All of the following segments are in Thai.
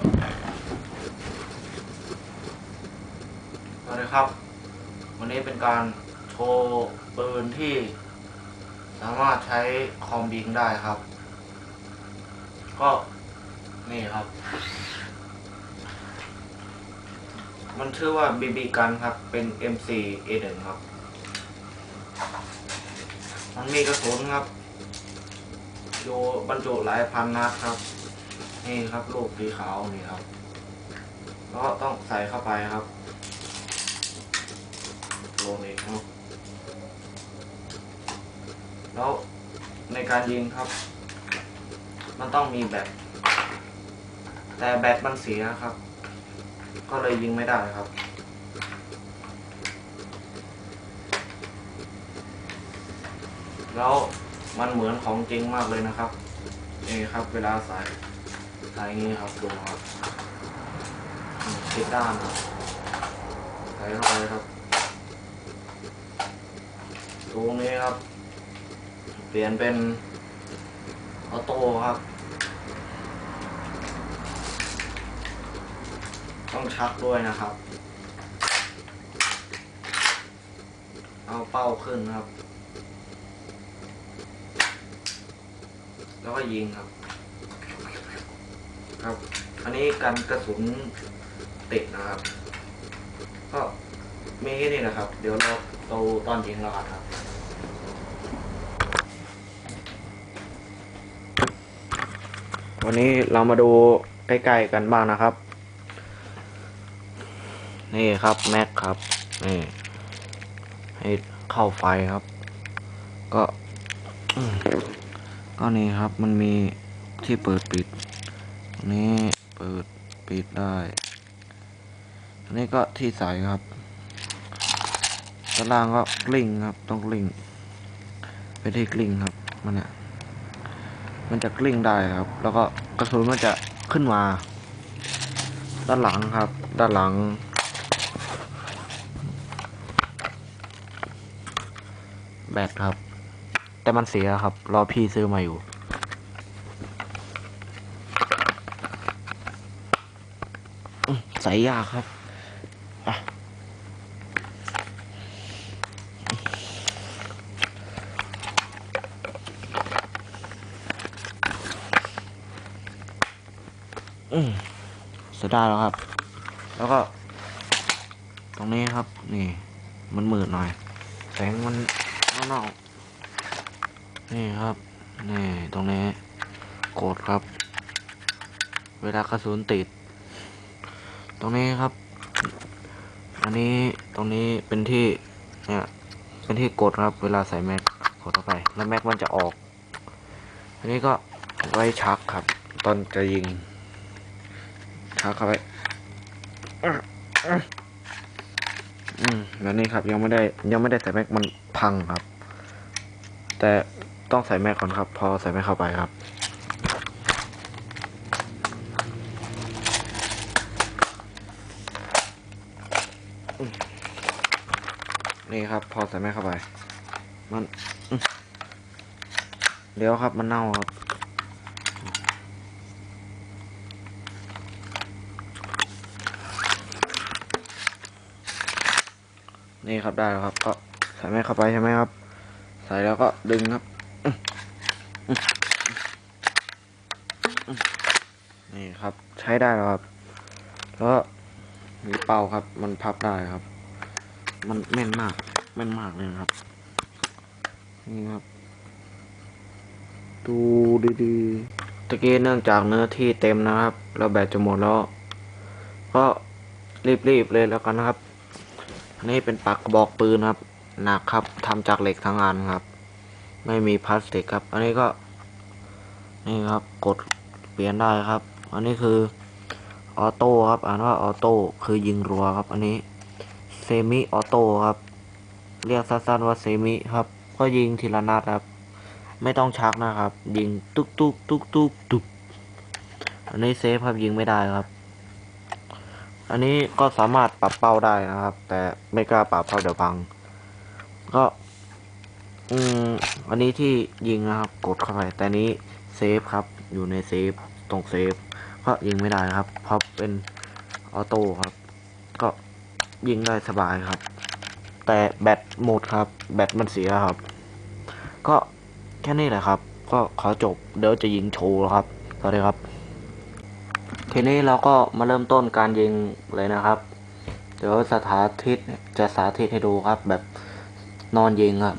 สวัสดีครับ วันนี้เป็นการโชว์ปืนที่ สามารถใช้คอมบิงได้ครับ ก็นี่ครับ มันชื่อว่า BB กันครับ เป็น MC A1 ครับ มันมีกระสุนครับอยู่บรรจุหลายพันนัดครับ นี่ครับลูกสีขาวนี่ครับ แล้วก็ต้องใส่เข้าไปครับโลนิกเนาะแล้วในการยิงครับ มันต้องมีแบตแต่แบตมันเสียครับ ก็เลยยิงไม่ได้ครับแล้วมันเหมือนของจริงมากเลยนะครับ นี่ครับเวลาใส่ ใส่อย่างนี้ครับดูครับติดด้านครับใส่เข้าไปครับตรงนี้ครับ เปลี่ยนเป็นออโต้ครับ ต้องชักด้วยนะครับ เอาเป้าขึ้นครับ แล้วก็ยิงครับ ครับ อันนี้กันกระสุนติดนะครับ ก็มีแค่นี้นะครับ เดี๋ยวเราเราตอนยิงแล้วกันครับวันนี้เรามาดูใกล้ๆกันบ้างนะครับ นี่ครับแม็กครับนี่ให้เข้าไฟครับ ก็ ก็นี่ครับมันมีที่เปิดปิด อันนี้เปิดปิดได้อันนี้ก็ที่ใส่ครับด้านล่างก็กลิ้งครับต้องกลิ้งไปที่กลิ้งครับมันเนี่ยมันจะกลิ้งได้ครับ แล้วก็กระสุนมันจะขึ้นมา ด้านหลังครับ ด้านหลัง แบตครับ แต่มันเสียครับ รอพี่ซื้อมาอยู่ ส่ยยากครับอืมเสียดายแล้วครับ แล้วก็ ตรงนี้ครับ นี่ มันมืดหน่อย แสงมันนอกๆนี่ครับ นี่ ตรงนี้ กดครับ เวลากระสุนติด ตรงนี้ครับ อันนี้ตรงนี้เป็นที่เนี่ยเป็นที่กดครับ เวลาใส่แม็กกดเข้าไป แล้วแม็กมันจะออก อันนี้ก็ไว้ชักครับ ตอนจะยิง ชักเข้าไปอืมแล้วนี่ครับยังไม่ได้ยังไม่ได้ใส่แม็กมันพังครับ แต่ต้องใส่แม็กก่อนครับ พอใส่แม็กเข้าไปครับ นี่ครับ พอใส่แม็กเข้าไป มันเดี๋ยวครับมันเน่าครับนี่ครับได้แล้วครับ ก็ใส่แม่เข้าไปใช่ไหมครับ ใส่แล้วก็ดึงครับนี่ครับใช้ได้แล้วครับ แล้ว มีเป่าครับ มันพับได้ครับ มันแม่นมาก แม่นมากเลยครับ นี่ครับ ดูดีๆตะกี้เนื่องจากเนื้อที่เต็มนะครับแล้วแบตจะหมดแล้ว ก็รีบๆเลยแล้วกันนะครับอันนี้เป็นปากกระบอกปืนครับ หนักครับทำจากเหล็กทั้งอันครับ ไม่มีพลาสติกครับ อันนี้ก็ นี่ครับ กดเปลี่ยนได้ครับ อันนี้คือ ออโต้ครับ อ่านว่าออโต้คือยิงรัวครับ อันนี้เซมิออโต้ครับ เรียกสั้นๆว่าเซมิครับ ก็ยิงทีละนัดครับ ไม่ต้องชักนะครับ ยิงตุ๊กตุ๊กตุ๊กตุ๊กตุ๊กอันนี้เซฟครับยิงไม่ได้ครับ อันนี้ก็สามารถปรับเป้าได้นะครับ แต่ไม่กล้าปรับเพราะเดี๋ยวพัง ก็ อืมอันนี้ที่ยิงนะครับ กดเข้าไปแต่นี้เซฟครับ อยู่ในเซฟตรงเซฟ ก็ยิงไม่ได้นะครับ เพราะเป็นออโต้ครับ ก็ยิงได้สบายครับ แต่แบตหมดครับ แบตมันเสียครับ ก็แค่นี้แหละครับ ก็ขอจบเดี๋ยวจะยิงโชว์ครับสวัสดีครับทีนี้เราก็มาเริ่มต้นการยิงเลยนะครับ เดี๋ยวสถาธิตจะสาธิตให้ดูครับ แบบนอนยิงครับ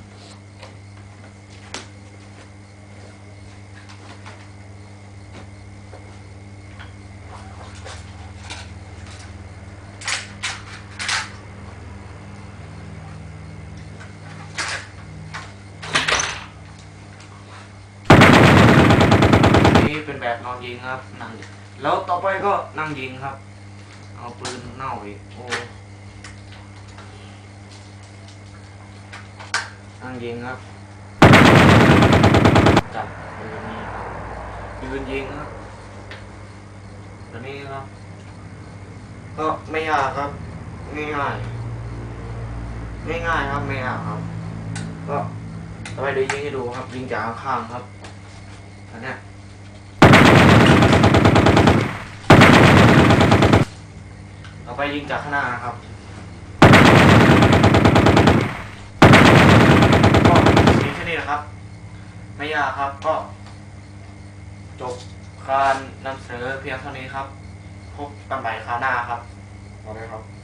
แบบนอนยิงครับนั่งแล้วต่อไปก็นั่งยิงครับ เอาปืนเน่าอีกโอ้นั่งยิงครับจับปืนนี้ครับยืนยิงครับตัวนี้ครับ ก็ไม่ยากครับง่ายง่ายง่ายครับไม่ยากครับ ก็ต่อไปเดี๋ยวยิงให้ดูครับ ยิงจากข้างครับอันเนี้ย ต่อ ไปยิงจากข้างหน้านะครับก็มีแค่นี้นะครับ ไม่ยากครับก็ จบการนำเสนอเพียงเท่านี้ครับ พบกันใหม่คราวหน้าครับสวัสดีครับ